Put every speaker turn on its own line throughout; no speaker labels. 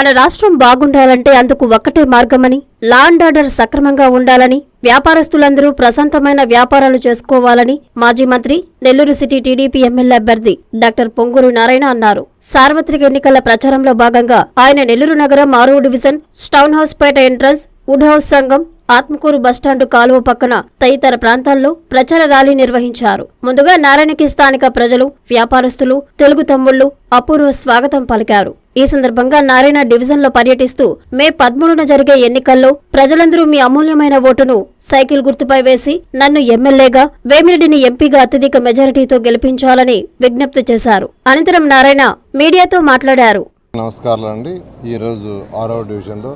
మన రాష్ట్రం బాగుండాలంటే అందుకు ఒక్కటే మార్గమని లా అండ్ ఆర్డర్ సక్రమంగా ఉండాలని వ్యాపారస్తులందరూ ప్రశాంతమైన వ్యాపారాలు చేసుకోవాలని మాజీ మంత్రి నెల్లూరు సిటీ టీడీపీ ఎమ్మెల్యే అభ్యర్థి డాక్టర్ పొంగూరు నారాయణ అన్నారు. సార్వత్రిక ఎన్నికల ప్రచారంలో భాగంగా ఆయన నెల్లూరు నగరం ఆరో డివిజన్ స్టౌన్ హౌస్ పేట ఎంట్రన్స్ వుడ్ హౌస్ సంఘం ఆత్మకూరు బస్టాండు కాలువ పక్కన తదితర ప్రాంతాల్లో ప్రచార ర్యాలీ నిర్వహించారు. ముందుగా నారాయణకి స్థానిక ప్రజలు వ్యాపారస్తులు తెలుగు తమ్ముళ్ళు అపూర్వ స్వాగతం పలికారు. ఈ సందర్భంగా నారాయణ డివిజన్లో పర్యటిస్తూ మే పదమూడున జరిగే ఎన్నికల్లో ప్రజలందరూ మీ అమూల్యమైన ఓటును సైకిల్ గుర్తుపై వేసి నన్ను ఎమ్మెల్యేగా వేమిరెడ్డిని ఎంపీగా అత్యధిక మెజారిటీతో గెలిపించాలని విజ్ఞప్తి చేశారు. అనంతరం నారాయణ మీడియాతో మాట్లాడారు.
నమస్కారాలు అండి ఈరోజు ఆరో డివిజన్లో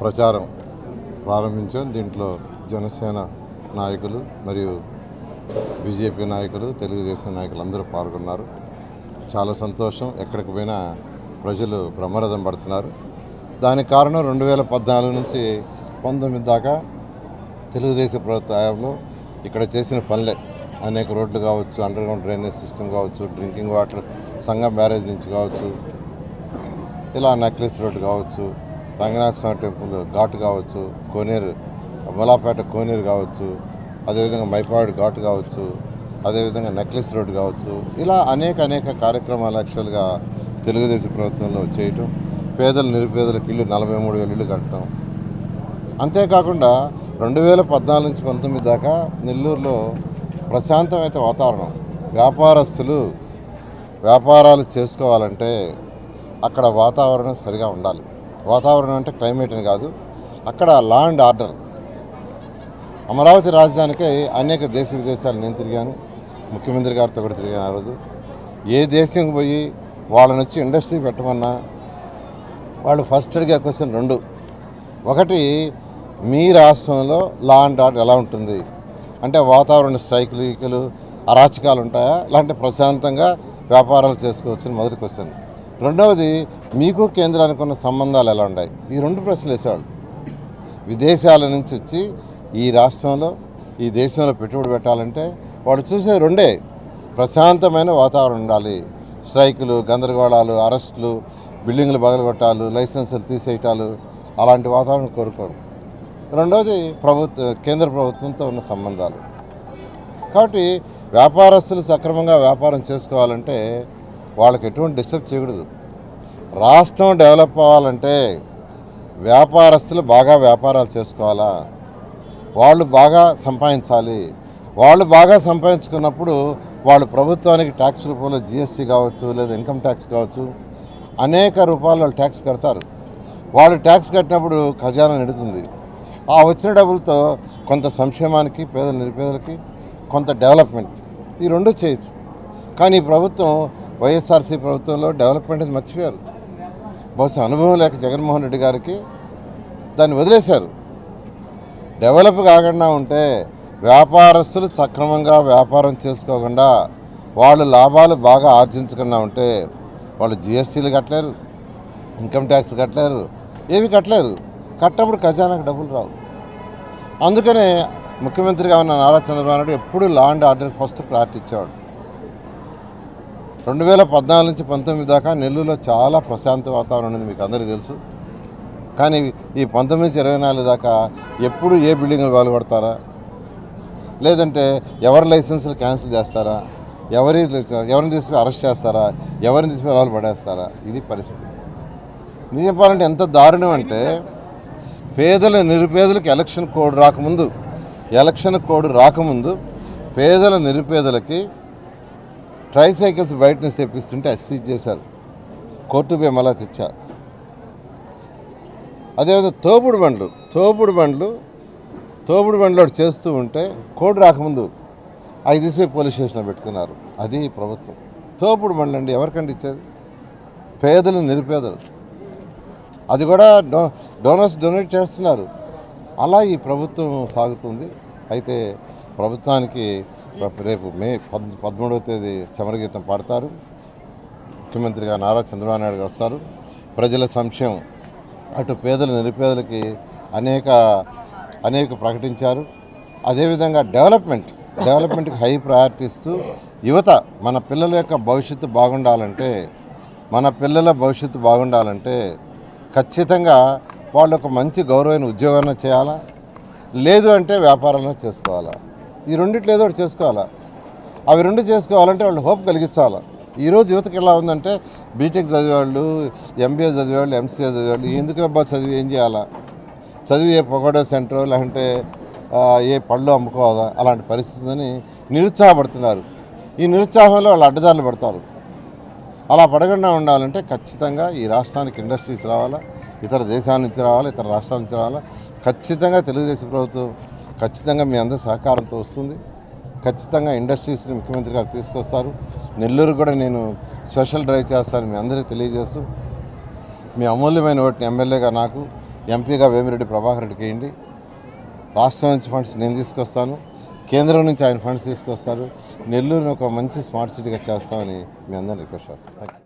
ప్రచారం ప్రారంభించాం. దీంట్లో జనసేన నాయకులు మరియు బీజేపీ నాయకులు తెలుగుదేశం నాయకులు అందరూ పాల్గొన్నారు. చాలా సంతోషం. ఎక్కడికి పోయినా ప్రజలు బ్రహ్మరథం పడుతున్నారు. దానికి కారణం రెండు వేల పద్నాలుగు నుంచి పంతొమ్మిది దాకా తెలుగుదేశం ప్రభుత్వ హయాంలో ఇక్కడ చేసిన పనులే. అనేక రోడ్లు కావచ్చు అండర్గ్రౌండ్ డ్రైనేజ్ సిస్టమ్ కావచ్చు డ్రింకింగ్ వాటర్ సంగం బ్యారేజ్ నుంచి కావచ్చు ఇలా నెక్లెస్ రోడ్డు కావచ్చు రంగనాథ స్వామి టెంపుల్ ఘాట్ కావచ్చు కోనేరు మొలాపేట కోనేరు కావచ్చు అదేవిధంగా మైపాడు ఘాట్ కావచ్చు అదేవిధంగా నెక్లెస్ రోడ్ కావచ్చు ఇలా అనేక అనేక కార్యక్రమాలు యాక్చువల్గా తెలుగుదేశం ప్రభుత్వంలో చేయటం పేదలు నిరుపేదలకు ఇల్లు నలభై మూడు వేల ఇల్లు కట్టడం. అంతేకాకుండా రెండు వేల పద్నాలుగు నుంచి పంతొమ్మిది దాకా నెల్లూరులో ప్రశాంతమైన వాతావరణం. వ్యాపారస్తులు వ్యాపారాలు చేసుకోవాలంటే అక్కడ వాతావరణం సరిగా ఉండాలి. వాతావరణం అంటే క్లైమేట్ అని కాదు. అక్కడ లా అండ్ ఆర్డర్ అమరావతి రాజధానికి అనేక దేశ విదేశాలు నేను తిరిగాను. ముఖ్యమంత్రి గారితో కూడా తిరిగాను ఆ రోజు. ఏ దేశంకి పోయి వాళ్ళని వచ్చి ఇండస్ట్రీ పెట్టమన్నా వాళ్ళు ఫస్ట్ అడిగే క్వశ్చన్ రెండు. ఒకటి మీ రాష్ట్రంలో లా అండ్ ఆర్డర్ ఎలా ఉంటుంది? అంటే వాతావరణ స్ట్రైకులు అరాచకాలు ఉంటాయా? లేదంటే ప్రశాంతంగా వ్యాపారాలు చేసుకోవచ్చు మొదటి క్వశ్చన్ రెండవది మీకు కేంద్రానికి ఉన్న సంబంధాలు ఎలా ఉన్నాయి? ఈ రెండు ప్రశ్నలు వేసేవాళ్ళు. విదేశాల నుంచి వచ్చి ఈ రాష్ట్రంలో ఈ దేశంలో పెట్టుబడి పెట్టాలంటే వాడు చూసే రెండే. ప్రశాంతమైన వాతావరణం ఉండాలి. స్ట్రైకులు గందరగోళాలు అరెస్టులు బిల్డింగ్లు బగలగొట్టాలు లైసెన్సులు తీసేయటాలు అలాంటి వాతావరణం కోరుకోవడం రెండవది ప్రభుత్వ కేంద్ర ప్రభుత్వంతో ఉన్న సంబంధాలు. కాబట్టి వ్యాపారస్తులు సక్రమంగా వ్యాపారం చేసుకోవాలంటే వాళ్ళకి ఎటువంటి డిస్టర్బ్ చేయకూడదు. రాష్ట్రం డెవలప్ అవ్వాలంటే వ్యాపారస్తులు బాగా వ్యాపారాలు చేసుకోవాలా? వాళ్ళు బాగా సంపాదించాలి. వాళ్ళు బాగా సంపాదించుకున్నప్పుడు వాళ్ళు ప్రభుత్వానికి ట్యాక్స్ రూపంలో జిఎస్టీ కావచ్చు లేదా ఇన్కమ్ ట్యాక్స్ కావచ్చు అనేక రూపాయలు వాళ్ళు ట్యాక్స్ కడతారు. వాళ్ళు ట్యాక్స్ కట్టినప్పుడు ఖజానా నిడుతుంది. ఆ వచ్చిన డబ్బులతో కొంత సంక్షేమానికి పేద నిరుపేదలకి కొంత డెవలప్మెంట్. ఈ రెండు చేయొచ్చు. కానీ ప్రభుత్వం వైఎస్ఆర్సీ ప్రభుత్వంలో డెవలప్మెంట్ అది మర్చిపోయారు. బహుశా అనుభవం లేక జగన్మోహన్ రెడ్డి గారికి దాన్ని వదిలేశారు. డెవలప్ కాకుండా ఉంటే వ్యాపారస్తులు సక్రమంగా వ్యాపారం చేసుకోకుండా వాళ్ళు లాభాలు బాగా ఆర్జించకుండా ఉంటే వాళ్ళు జిఎస్టీలు కట్టలేరు ఇన్కమ్ ట్యాక్స్ కట్టలేరు ఏవి కట్టలేరు. కట్టప్పుడు ఖజానాకు డబ్బులు రావు. అందుకనే ముఖ్యమంత్రిగా ఉన్న నారా చంద్రబాబు నాయుడు ఎప్పుడు లా అండ్ ఆర్డర్ ఫస్ట్ ప్రార్థించేవాడు రెండు వేల పద్నాలుగు నుంచి పంతొమ్మిది దాకా నెల్లూరులో చాలా ప్రశాంత వాతావరణం ఉంది మీకు అందరికీ తెలుసు. కానీ ఈ పంతొమ్మిది నుంచి ఇరవై నాలుగు దాకా ఎప్పుడు ఏ బిల్డింగ్లు పాల్గొడతారా లేదంటే ఎవరి లైసెన్సులు క్యాన్సిల్ చేస్తారా? ఎవరి ఎవరిని తీసుకుపోయి అరెస్ట్ చేస్తారా? ఎవరిని తీసుకుపోయి వాళ్ళు పడేస్తారా? ఇది పరిస్థితి. నిజం చెప్పాలంటే ఎంత దారుణం అంటే పేదల నిరుపేదలకు ఎలక్షన్ కోడ్ రాకముందు ఎలక్షన్ కోడ్ రాకముందు పేదల నిరుపేదలకి ట్రైసైకిల్స్ బయట నుంచి తెప్పిస్తుంటే అసీజ్ చేశారు. కోర్టు పోయి మళ్ళా తెచ్చారు అదేవిధంగా తోపుడు బండ్లు తోపుడు బండ్లు తోపుడు బండ్లు ఒకటి చేస్తూ ఉంటే కోడ్ రాకముందు అవి తీసిపోయి పోలీస్ స్టేషన్లో పెట్టుకున్నారు. అది ప్రభుత్వం. తోపుడు బండ్లు అండి ఎవరికండి ఇచ్చేది? పేదలు నిరుపేదలు. అది కూడా డో డోనర్స్ డొనేట్ చేస్తున్నారు. అలా ఈ ప్రభుత్వం సాగుతుంది. అయితే ప్రభుత్వానికి రేపు మే పద్ పదమూడవ తేదీ చమరగీతం పాడతారు. ముఖ్యమంత్రిగా నారా చంద్రబాబు నాయుడు గారు వస్తారు. ప్రజల సంక్షేమం అటు పేదలు నిరుపేదలకి అనేక అనేక ప్రకటించారు. అదేవిధంగా డెవలప్మెంట్ డెవలప్మెంట్కి హై ప్రయారిటీ ఇస్తూ యువత మన పిల్లల యొక్క భవిష్యత్తు బాగుండాలంటే మన పిల్లల భవిష్యత్తు బాగుండాలంటే ఖచ్చితంగా వాళ్ళు ఒక మంచి గౌరవమైన ఉద్యోగాన్ని చేయాలా? లేదు అంటే వ్యాపారాలను చేసుకోవాలా? ఈ రెండిట్లో ఏదో ఒకటి చేసుకోవాలా? అవి రెండు చేసుకోవాలంటే వాళ్ళు హోప్ కలిగించాలి? ఈరోజు యువతకి ఎలా ఉందంటే బీటెక్ చదివేవాళ్ళు ఎంబీఏ చదివేవాళ్ళు ఎంసీఏ చదివేవాళ్ళు ఎందుకు అబ్బా చదివి ఏం చేయాలా? చదివి ఏ పొగడో సెంటర్ లేదంటే ఏ పళ్ళు అమ్ముకోవాలా? అలాంటి పరిస్థితిని నిరుత్సాహపడుతున్నారు. ఈ నిరుత్సాహంలో వాళ్ళు అడ్డదారులు పడతారు. అలా పడకుండా ఉండాలంటే ఖచ్చితంగా ఈ రాష్ట్రానికి ఇండస్ట్రీస్ రావాలా? ఇతర దేశాల నుంచి రావాలి ఇతర రాష్ట్రాల నుంచి రావాలి. ఖచ్చితంగా తెలుగుదేశం ప్రభుత్వం ఖచ్చితంగా మీ అందరి సహకారంతో వస్తుంది. ఖచ్చితంగా ఇండస్ట్రీస్ని ముఖ్యమంత్రి గారు తీసుకొస్తారు. నెల్లూరు కూడా నేను స్పెషల్ డ్రైవ్ చేస్తాను మీ అందరికీ తెలియజేస్తూ. మీ అమూల్యమైన ఓటుని ఎమ్మెల్యేగా నాకు ఎంపీగా వేమిరెడ్డి ప్రభాకర్ రెడ్డికి వేయండి రాష్ట్రం నుంచి ఫండ్స్ నేను తీసుకొస్తాను. కేంద్రం నుంచి ఆయన ఫండ్స్ తీసుకొస్తారు. నెల్లూరుని ఒక మంచి స్మార్ట్ సిటీగా చేస్తామని మీ అందరిని రిక్వెస్ట్ చేస్తాను. Thank you